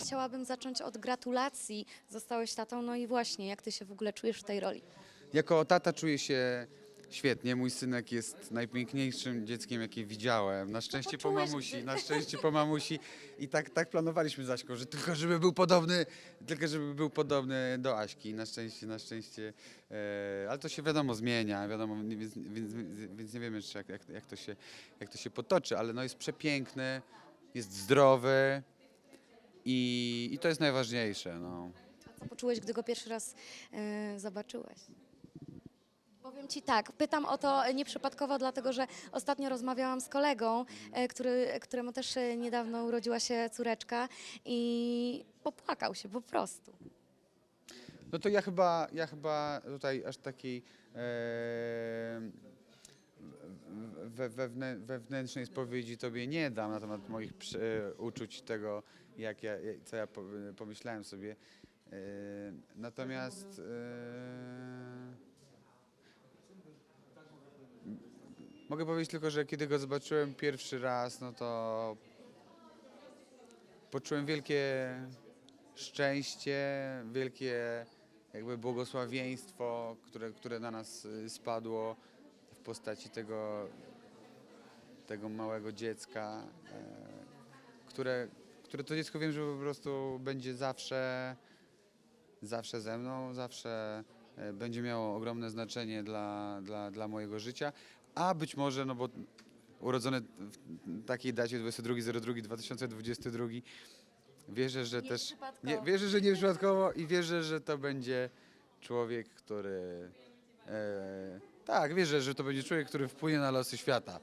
chciałabym zacząć od gratulacji. Zostałeś tatą, no i właśnie, jak ty się w ogóle czujesz w tej roli? Jako tata czuję się świetnie. Mój synek jest najpiękniejszym dzieckiem, jakie widziałem. Na szczęście po poczułeś, mamusi, na szczęście po mamusi. I tak, tak planowaliśmy z Aśką, że tylko żeby był podobny, tylko żeby był podobny do Aśki. Na szczęście, na szczęście. E, ale to się wiadomo zmienia, wiadomo, więc, więc, więc nie wiemy jeszcze jak, jak, jak, to się, jak to się potoczy, ale no jest przepiękny, jest zdrowy i, i to jest najważniejsze. No. Co poczułeś, gdy go pierwszy raz e, zobaczyłeś? Powiem ci tak, pytam o to nieprzypadkowo, dlatego że ostatnio rozmawiałam z kolegą, e, który, któremu też e, niedawno urodziła się córeczka i popłakał się po prostu. No to ja chyba, ja chyba tutaj aż takiej e, we, wewnę, wewnętrznej spowiedzi tobie nie dam na temat moich prze- uczuć tego, jak ja, jak- co ja po- pomyślałem sobie. E, natomiast e, mogę powiedzieć tylko, że kiedy go zobaczyłem pierwszy raz, no to poczułem wielkie szczęście, wielkie jakby błogosławieństwo, które, które na nas spadło postaci tego, tego małego dziecka, e, które, które to dziecko wiem, że po prostu będzie zawsze, zawsze ze mną, zawsze e, będzie miało ogromne znaczenie dla, dla, dla mojego życia, a być może, no bo urodzony w takiej dacie 22.02.2022 wierzę, że też Nieprzypadkowo. nie, wierzę, że nie przypadkowo i wierzę, że to będzie człowiek, który. E, tak, wierzę, że to będzie człowiek, który wpłynie na losy świata.